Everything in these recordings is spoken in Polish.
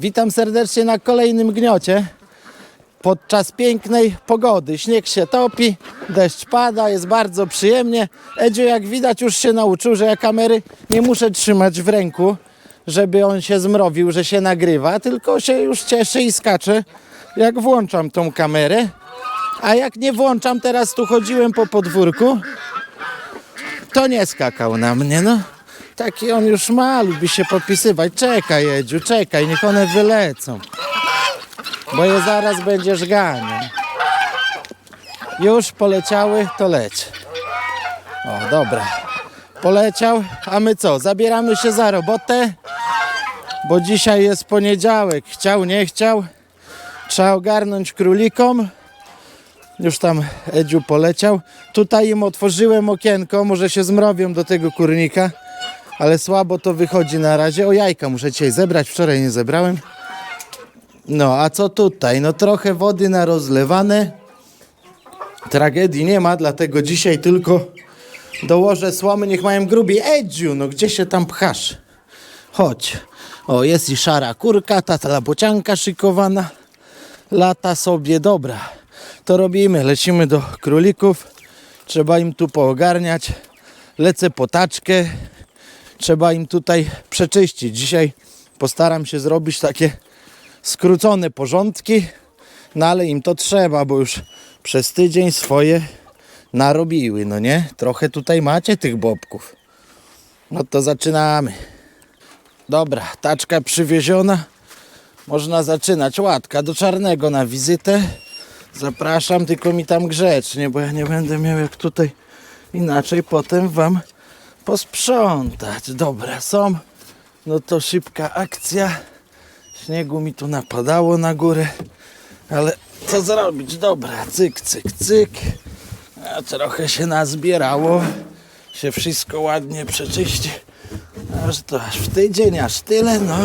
Witam serdecznie na kolejnym gniocie. Podczas pięknej pogody. Śnieg się topi, deszcz pada, jest bardzo przyjemnie. Edziu, jak widać, już się nauczył, że ja kamery nie muszę trzymać w ręku, żeby on się zmrowił, że się nagrywa, tylko się już cieszy i skacze, jak włączam tą kamerę. A jak nie włączam, teraz tu chodziłem po podwórku, to nie skakał na mnie, no. Taki on już ma, lubi się podpisywać. Czekaj, Edziu, czekaj, niech one wylecą. Bo je zaraz będziesz ganiał. Już poleciały, to leć. O, dobra. Poleciał, a my co? Zabieramy się za robotę, bo dzisiaj jest poniedziałek. Chciał, nie chciał. Trzeba ogarnąć królikom. Już tam Edziu poleciał. Tutaj im otworzyłem okienko, może się zmrowią do tego kurnika, ale słabo to wychodzi na razie. O jajka muszę dzisiaj zebrać, wczoraj nie zebrałem. No, a co tutaj? No trochę wody na rozlewane. Tragedii nie ma, dlatego dzisiaj tylko dołożę słomy, niech mają grubiej. Edziu, no gdzie się tam pchasz? Chodź. O, jest i szara kurka, ta labocianka szykowana. Lata sobie, dobra. To robimy, lecimy do królików. Trzeba im tu poogarniać. Lecę po taczkę. Trzeba im tutaj przeczyścić. Dzisiaj postaram się zrobić takie skrócone porządki, no ale im to trzeba, bo już przez tydzień swoje narobiły, no nie? Trochę tutaj macie tych bobków. No to zaczynamy. Dobra, taczka przywieziona. Można zaczynać. Łatka do czarnego na wizytę. Zapraszam, tylko mi tam grzecznie, bo ja nie będę miał jak tutaj inaczej potem wam posprzątać. Dobra, są. No to szybka akcja. Śniegu mi tu napadało na górę, ale co zrobić? Dobra, cyk, cyk, cyk. A trochę się nazbierało. Się wszystko ładnie przeczyści. Aż to aż w tydzień, aż tyle, no.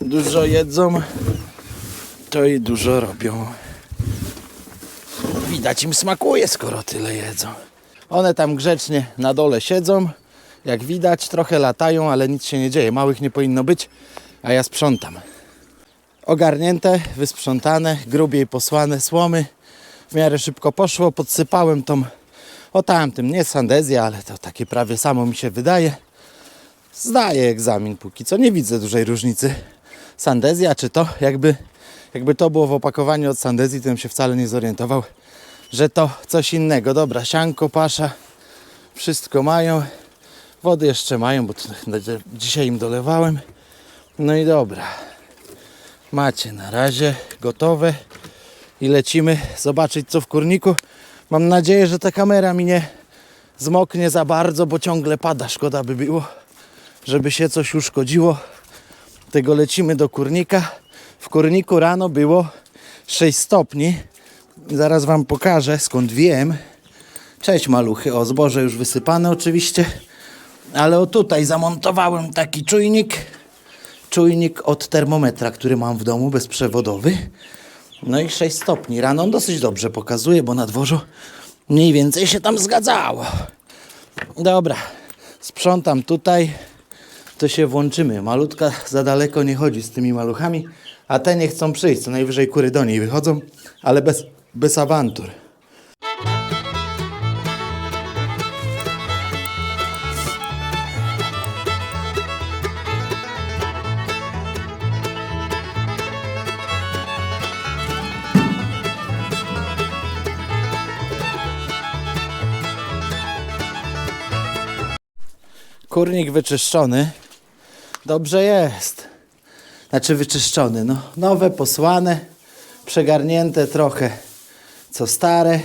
Dużo jedzą, to i dużo robią. Widać im smakuje, skoro tyle jedzą. One tam grzecznie na dole siedzą. Jak widać, trochę latają, ale nic się nie dzieje. Małych nie powinno być, a ja sprzątam. Ogarnięte, wysprzątane, grubiej posłane słomy. W miarę szybko poszło, podsypałem tą o tamtym, nie sandezja, ale to takie prawie samo mi się wydaje. Zdaję egzamin póki co, nie widzę dużej różnicy. Sandezja czy to, jakby, jakby to było w opakowaniu od sandezji, to bym się wcale nie zorientował, że to coś innego. Dobra, sianko, pasza, wszystko mają. Wody jeszcze mają, bo dzisiaj im dolewałem. No i dobra. Macie na razie gotowe i lecimy zobaczyć co w kurniku. Mam nadzieję, że ta kamera mi nie zmoknie za bardzo, bo ciągle pada. Szkoda by było, żeby się coś uszkodziło. Tego lecimy do kurnika. W kurniku rano było 6 stopni. Zaraz Wam pokażę skąd wiem. Cześć maluchy, o zboże już wysypane oczywiście. Ale o tutaj zamontowałem taki czujnik. Czujnik od termometra, który mam w domu, bezprzewodowy. No i 6 stopni. Rano on dosyć dobrze pokazuje, bo na dworzu mniej więcej się tam zgadzało. Dobra, sprzątam tutaj. To się włączymy. Malutka za daleko nie chodzi z tymi maluchami, a te nie chcą przyjść. Co najwyżej kury do niej wychodzą, ale bez, bez awantur. Kurnik wyczyszczony. Dobrze jest. Znaczy wyczyszczony. No, nowe, posłane, przegarnięte trochę co stare.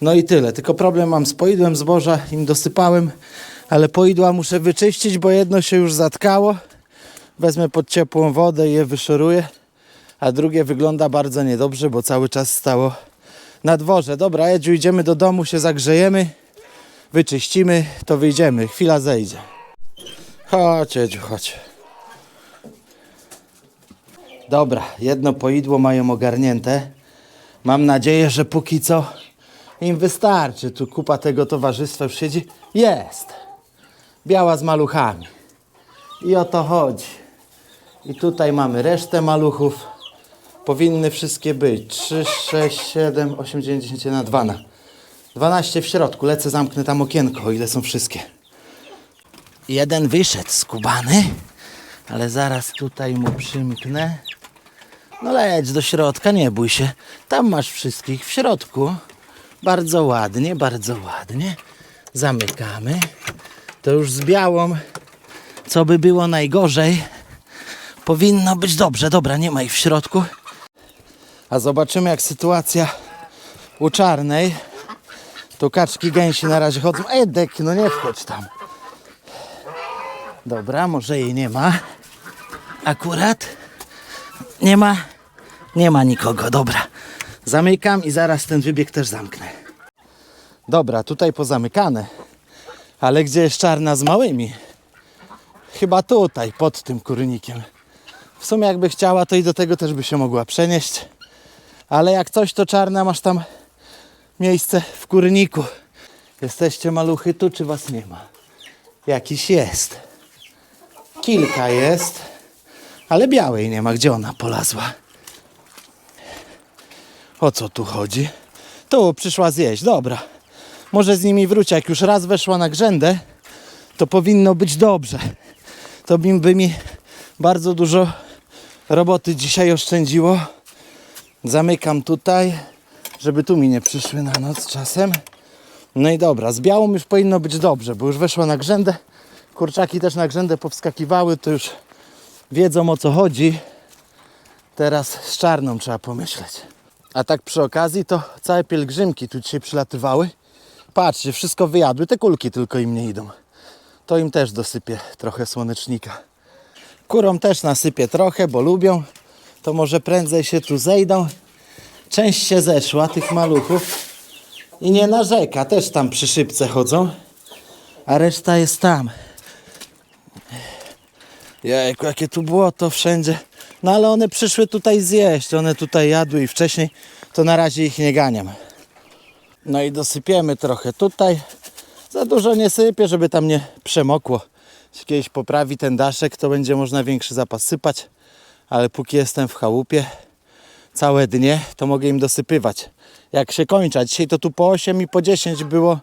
No i tyle. Tylko problem mam z poidłem zboża. Im dosypałem, ale poidła muszę wyczyścić, bo jedno się już zatkało. Wezmę pod ciepłą wodę i je wyszoruję. A drugie wygląda bardzo niedobrze, bo cały czas stało na dworze. Dobra, Edziu, idziemy do domu, się zagrzejemy wyczyścimy, to wyjdziemy. Chwila zejdzie. Chodź, Edziu, chodź. Dobra, jedno poidło mają ogarnięte. Mam nadzieję, że póki co im wystarczy. Tu kupa tego towarzystwa siedzi. Jest. Biała z maluchami. I o to chodzi. I tutaj mamy resztę maluchów. Powinny wszystkie być. 3, 6, 7, 8, 9, 10, 11, 12. 12 w środku. Lecę, zamknę tam okienko, o ile są wszystkie. Jeden wyszedł skubany, ale zaraz tutaj mu przymknę. No leć do środka, nie bój się. Tam masz wszystkich w środku. Bardzo ładnie, bardzo ładnie. Zamykamy. To już z białą, co by było najgorzej. Powinno być dobrze. Dobra, nie ma ich w środku. A zobaczymy jak sytuacja u czarnej. Tu kaczki gęsi na razie chodzą. Edek, no nie wchodź tam. Dobra, może jej nie ma. Akurat nie ma. Nie ma nikogo, dobra. Zamykam i zaraz ten wybieg też zamknę. Dobra, tutaj pozamykane. Ale gdzie jest czarna z małymi? Chyba tutaj, pod tym kurnikiem. W sumie jakby chciała, to i do tego też by się mogła przenieść. Ale jak coś, to czarna masz tam miejsce w kurniku. Jesteście maluchy tu, czy was nie ma? Jakiś jest. Kilka jest, ale białej nie ma. Gdzie ona polazła? O co tu chodzi? Tu przyszła zjeść, dobra. Może z nimi wróci. Jak już raz weszła na grzędę, to powinno być dobrze. To by mi bardzo dużo roboty dzisiaj oszczędziło. Zamykam tutaj, żeby tu mi nie przyszły na noc czasem. No i dobra, z białą już powinno być dobrze, bo już weszła na grzędę. Kurczaki też na grzędę powskakiwały, to już wiedzą o co chodzi. Teraz z czarną trzeba pomyśleć. A tak przy okazji to całe pielgrzymki tu dzisiaj przylatywały. Patrzcie, wszystko wyjadły, te kulki tylko im nie idą. To im też dosypię trochę słonecznika. Kurom też nasypię trochę, bo lubią. To może prędzej się tu zejdą. Część się zeszła, tych maluchów. I nie narzeka, też tam przy szybce chodzą. A reszta jest tam. Jejku, jakie tu błoto wszędzie. No ale one przyszły tutaj zjeść, one tutaj jadły i wcześniej, to na razie ich nie ganiam. No i dosypiemy trochę tutaj. Za dużo nie sypię, żeby tam nie przemokło. Jeśli kiedyś poprawi ten daszek, to będzie można większy zapas sypać. Ale póki jestem w chałupie całe dnie, to mogę im dosypywać. Jak się kończy, a dzisiaj to tu po 8 i po 10 było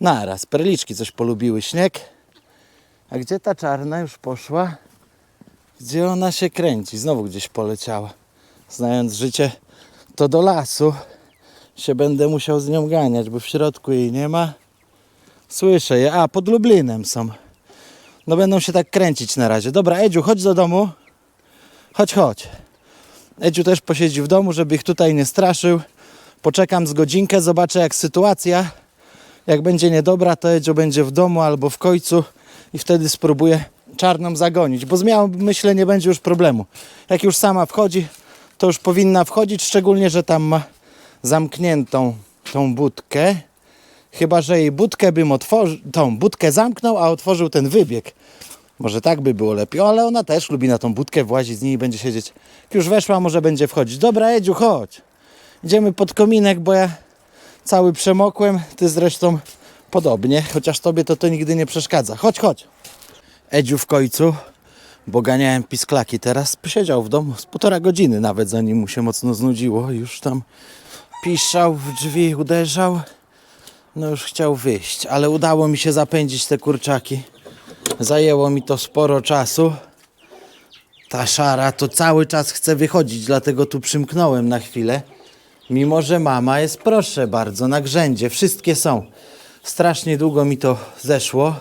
naraz. Perliczki coś polubiły śnieg. A gdzie ta czarna już poszła? Gdzie ona się kręci? Znowu gdzieś poleciała. Znając życie, to do lasu się będę musiał z nią ganiać, bo w środku jej nie ma. Słyszę je. A, pod Lublinem są. No będą się tak kręcić na razie. Dobra, Edziu, chodź do domu. Chodź, chodź. Edziu też posiedzi w domu, żeby ich tutaj nie straszył. Poczekam z godzinkę, zobaczę jak sytuacja. Jak będzie niedobra, to Edziu będzie w domu albo w końcu i wtedy spróbuję czarną zagonić, bo z miałą myślę nie będzie już problemu. Jak już sama wchodzi, to już powinna wchodzić, szczególnie, że tam ma zamkniętą tą budkę. Chyba, że jej budkę bym otworzył, tą budkę zamknął, a otworzył ten wybieg. Może tak by było lepiej, ale ona też lubi na tą budkę włazić z niej i będzie siedzieć. Już weszła, może będzie wchodzić. Dobra, Edziu, chodź. Idziemy pod kominek, bo ja cały przemokłem. Ty zresztą podobnie, chociaż tobie to to nigdy nie przeszkadza. Chodź, chodź. Edziu w końcu, bo ganiałem pisklaki teraz, posiedział w domu z półtora godziny nawet, zanim mu się mocno znudziło. Już tam piszczał, w drzwi uderzał. No już chciał wyjść, ale udało mi się zapędzić te kurczaki. Zajęło mi to sporo czasu. Ta szara to cały czas chce wychodzić, dlatego tu przymknąłem na chwilę. Mimo, że mama jest, proszę bardzo, na grzędzie. Wszystkie są. Strasznie długo mi to zeszło,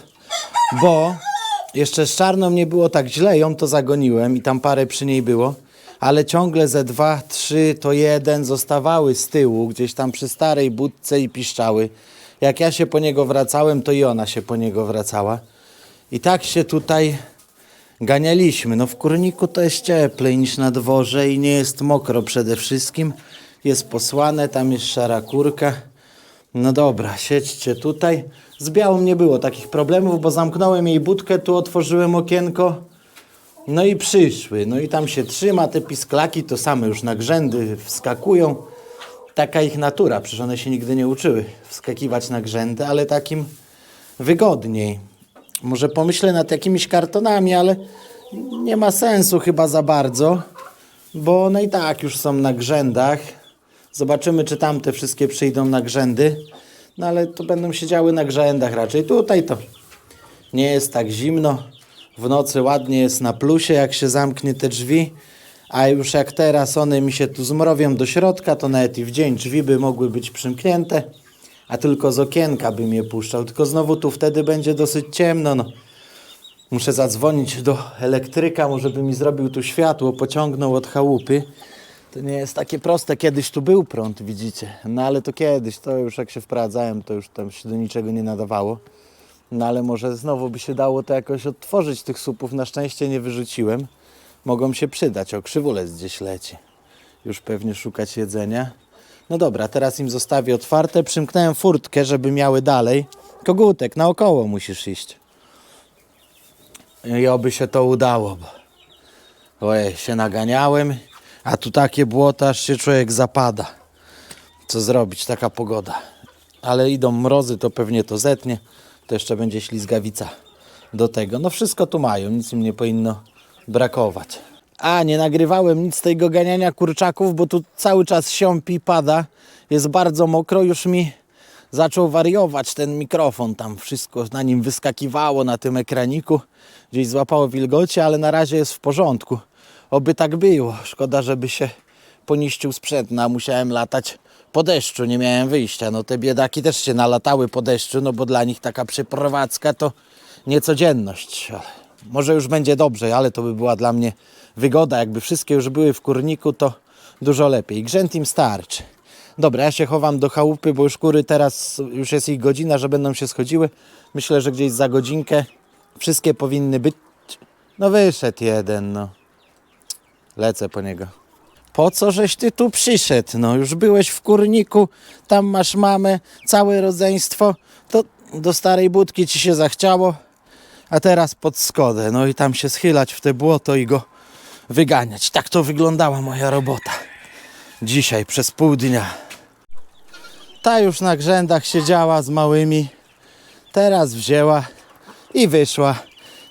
bo jeszcze z czarną nie było tak źle, ją to zagoniłem i tam parę przy niej było, ale ciągle ze dwa, trzy, to jeden zostawały z tyłu, gdzieś tam przy starej budce i piszczały. Jak ja się po niego wracałem, to i ona się po niego wracała. I tak się tutaj ganialiśmy. No w kurniku to jest cieplej niż na dworze i nie jest mokro przede wszystkim. Jest posłane, tam jest szara kurka. No dobra, siedźcie tutaj. Z białą nie było takich problemów, bo zamknąłem jej budkę, tu otworzyłem okienko. No i przyszły. No i tam się trzyma, te pisklaki to same już na grzędy wskakują. Taka ich natura, przecież one się nigdy nie uczyły wskakiwać na grzędy, ale takim wygodniej. Może pomyślę nad jakimiś kartonami, ale nie ma sensu chyba za bardzo, bo one i tak już są na grzędach. Zobaczymy, czy tamte wszystkie przyjdą na grzędy. No ale to będą siedziały na grzędach raczej. Tutaj to nie jest tak zimno. W nocy ładnie jest na plusie, jak się zamknie te drzwi. A już jak teraz one mi się tu zmrowią do środka, to nawet i w dzień drzwi by mogły być przymknięte, a tylko z okienka bym je puszczał. Tylko znowu tu wtedy będzie dosyć ciemno. No. Muszę zadzwonić do elektryka, może by mi zrobił tu światło, pociągnął od chałupy. To nie jest takie proste. Kiedyś tu był prąd, widzicie. No ale to kiedyś, to już jak się wprowadzałem, to już tam się do niczego nie nadawało. No ale może znowu by się dało to jakoś odtworzyć tych słupów. Na szczęście nie wyrzuciłem. Mogą się przydać. O, krzywulec gdzieś leci. Już pewnie szukać jedzenia. No dobra, teraz im zostawię otwarte. Przymknąłem furtkę, żeby miały dalej. Kogutek, naokoło musisz iść. I oby się to udało, bo ojej, się naganiałem, a tu takie błoto, aż się człowiek zapada. Co zrobić, taka pogoda. Ale idą mrozy, to pewnie to zetnie, to jeszcze będzie ślizgawica do tego. No wszystko tu mają, nic im nie powinno brakować. A, nie nagrywałem nic z tego ganiania kurczaków, bo tu cały czas siąpi, pada, jest bardzo mokro, już mi zaczął wariować ten mikrofon, tam wszystko na nim wyskakiwało na tym ekraniku, gdzieś złapało wilgoci, ale na razie jest w porządku. Oby tak było. Szkoda, żeby się poniszczył sprzęt, no musiałem latać po deszczu, nie miałem wyjścia. No te biedaki też się nalatały po deszczu, no bo dla nich taka przeprowadzka to niecodzienność. Ale Może już będzie dobrze, ale to by była dla mnie wygoda. Jakby wszystkie już były w kurniku, to dużo lepiej. Grzęt im starczy. Dobra, ja się chowam do chałupy, bo już kury teraz, już jest ich godzina, że będą się schodziły. Myślę, że gdzieś za godzinkę wszystkie powinny być. No wyszedł jeden, no. Lecę po niego. Po co żeś ty tu przyszedł? No już byłeś w kurniku, tam masz mamę, całe rodzeństwo. To do starej budki ci się zachciało, a teraz pod skodę. No i tam się schylać w te błoto i go wyganiać. Tak to wyglądała moja robota. Dzisiaj przez pół dnia. Ta już na grzędach siedziała z małymi. Teraz wzięła i wyszła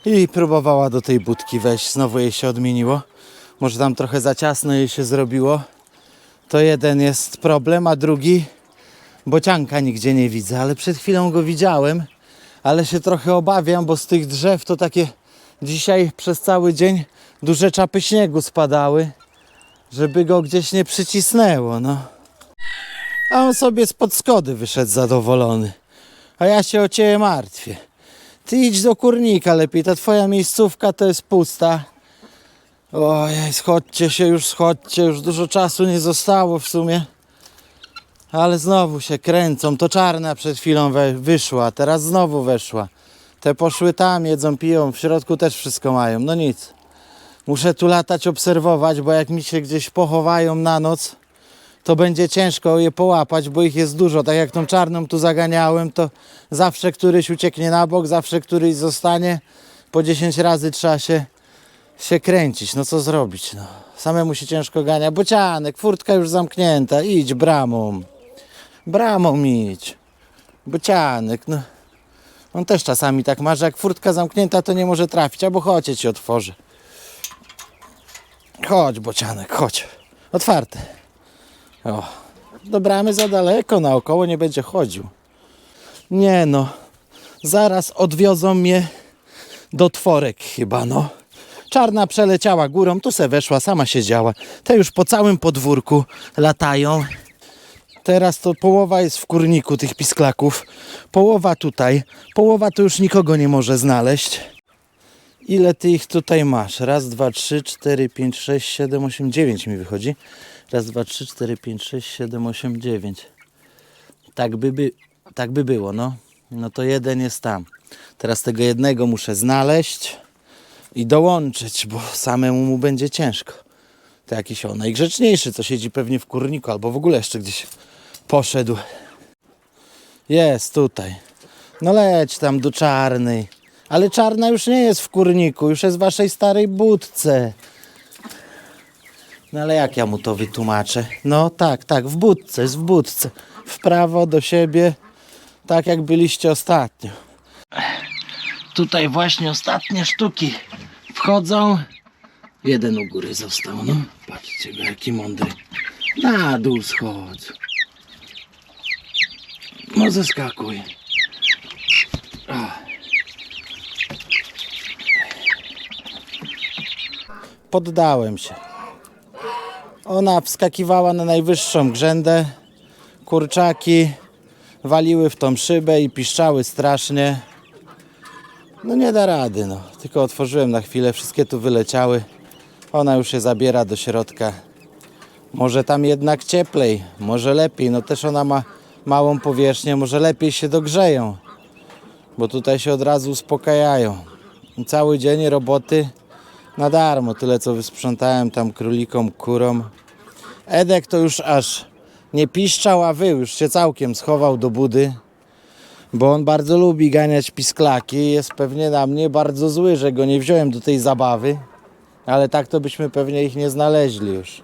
i próbowała do tej budki wejść. Znowu jej się odmieniło. Może tam trochę za ciasno jej się zrobiło. To jeden jest problem, a drugi bocianka nigdzie nie widzę, ale przed chwilą go widziałem, ale się trochę obawiam, bo z tych drzew to takie dzisiaj przez cały dzień duże czapy śniegu spadały, żeby go gdzieś nie przycisnęło, no. A on sobie spod skody wyszedł zadowolony. A ja się o ciebie martwię. Ty idź do kurnika lepiej, ta twoja miejscówka to jest pusta. Ojej, schodźcie się już, schodźcie, już dużo czasu nie zostało w sumie. Ale znowu się kręcą, to czarna przed chwilą wyszła, teraz znowu weszła. Te poszły tam, jedzą, piją, w środku też wszystko mają, no nic. Muszę tu latać, obserwować, bo jak mi się gdzieś pochowają na noc, to będzie ciężko je połapać, bo ich jest dużo. Tak jak tą czarną tu zaganiałem, to zawsze któryś ucieknie na bok, zawsze któryś zostanie. Po 10 razy trzeba się, się kręcić. No co zrobić? No. Samemu się ciężko gania. Bocianek, furtka już zamknięta. Idź bramą. Bramą idź. Bocianek, no. On też czasami tak ma, że jak furtka zamknięta, to nie może trafić. Albo chodź, ja ci otworzę. Chodź, bocianek, chodź. Otwarte. O, do bramy za daleko, naokoło nie będzie chodził. Nie no, zaraz odwiozą mnie do tworek chyba, no. Czarna przeleciała górą, tu se weszła, sama siedziała. Te już po całym podwórku latają. Teraz to połowa jest w kurniku tych pisklaków, połowa tutaj, połowa to już nikogo nie może znaleźć. Ile ty ich tutaj masz? Raz, dwa, trzy, cztery, pięć, sześć, siedem, osiem, dziewięć mi wychodzi. Raz, dwa, trzy, cztery, pięć, sześć, siedem, osiem, dziewięć. Tak by, by, tak by było, no. No to jeden jest tam. Teraz tego jednego muszę znaleźć i dołączyć, bo samemu mu będzie ciężko. To jakiś on najgrzeczniejszy, co siedzi pewnie w kurniku, albo w ogóle jeszcze gdzieś poszedł. Jest tutaj. No leć tam do czarnej. Ale czarna już nie jest w kurniku, już jest w waszej starej budce. No ale jak ja mu to wytłumaczę? No tak, tak, w budce, jest w budce. W prawo do siebie, tak jak byliście ostatnio. Tutaj właśnie ostatnie sztuki wchodzą. Jeden u góry został, no. Patrzcie jaki mądry. Na dół schodź. No zeskakuj. O. Poddałem się. Ona wskakiwała na najwyższą grzędę. Kurczaki waliły w tą szybę i piszczały strasznie. No nie da rady, no. Tylko otworzyłem na chwilę, wszystkie tu wyleciały. Ona już się zabiera do środka. Może tam jednak cieplej, może lepiej. No też ona ma małą powierzchnię, może lepiej się dogrzeją. Bo tutaj się od razu uspokajają. Cały dzień roboty na darmo. Tyle co wysprzątałem tam królikom, kurom. Edek to już aż nie piszczał, a wył. Już się całkiem schował do budy. Bo on bardzo lubi ganiać pisklaki jest pewnie na mnie bardzo zły, że go nie wziąłem do tej zabawy. Ale tak to byśmy pewnie ich nie znaleźli już.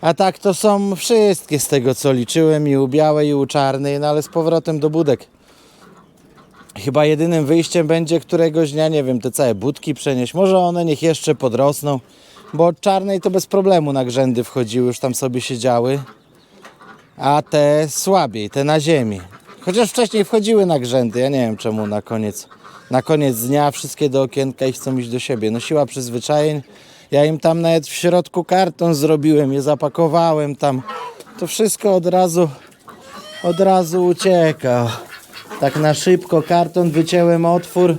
A tak to są wszystkie z tego co liczyłem i u białej i u czarnej, no ale z powrotem do budek. Chyba jedynym wyjściem będzie któregoś dnia, nie wiem, te całe budki przenieść. Może one niech jeszcze podrosną, bo od czarnej to bez problemu na grzędy wchodziły, już tam sobie siedziały. A te słabiej, te na ziemi. Chociaż wcześniej wchodziły na grzędy, ja nie wiem czemu na koniec. Na koniec dnia wszystkie do okienka i chcą iść do siebie. No siła przyzwyczajeń. Ja im tam nawet w środku karton zrobiłem, je zapakowałem tam. To wszystko od razu, od razu ucieka. Tak na szybko karton wycięłem otwór,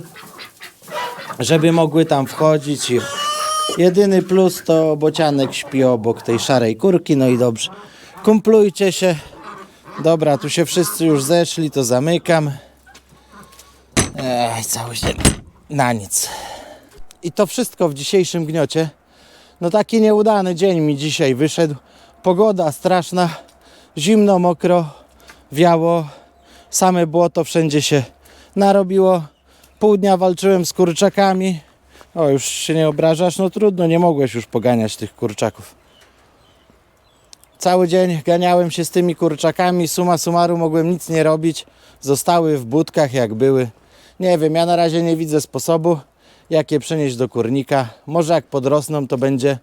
żeby mogły tam wchodzić. I jedyny plus to bocianek śpi obok tej szarej kurki, no i dobrze. Kumplujcie się. Dobra, tu się wszyscy już zeszli, to zamykam. Ej, cały dzień na nic. I to wszystko w dzisiejszym gniocie. No taki nieudany dzień mi dzisiaj wyszedł. Pogoda straszna, zimno, mokro, wiało, same błoto wszędzie się narobiło. Pół dnia walczyłem z kurczakami. O, już się nie obrażasz? No trudno, nie mogłeś już poganiać tych kurczaków. Cały dzień ganiałem się z tymi kurczakami, suma summarum mogłem nic nie robić. Zostały w budkach jak były. Nie wiem, ja na razie nie widzę sposobu, jak je przenieść do kurnika. Może jak podrosną, to będzie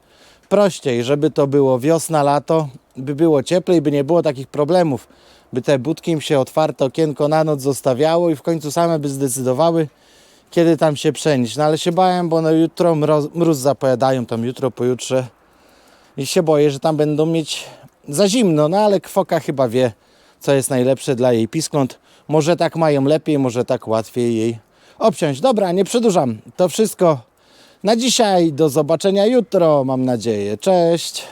prościej, żeby to było wiosna, lato, by było cieplej, by nie było takich problemów, by te budki im się otwarte okienko na noc zostawiało i w końcu same by zdecydowały, kiedy tam się przenieść. No ale się bałem, bo no jutro mroz, mróz zapowiadają, tam jutro, pojutrze i się boję, że tam będą mieć za zimno, no ale kwoka chyba wie, co jest najlepsze dla jej piskląt. Może tak mają lepiej, może tak łatwiej jej obciąć. Dobra, nie przedłużam. To wszystko na dzisiaj. Do zobaczenia jutro, mam nadzieję. Cześć.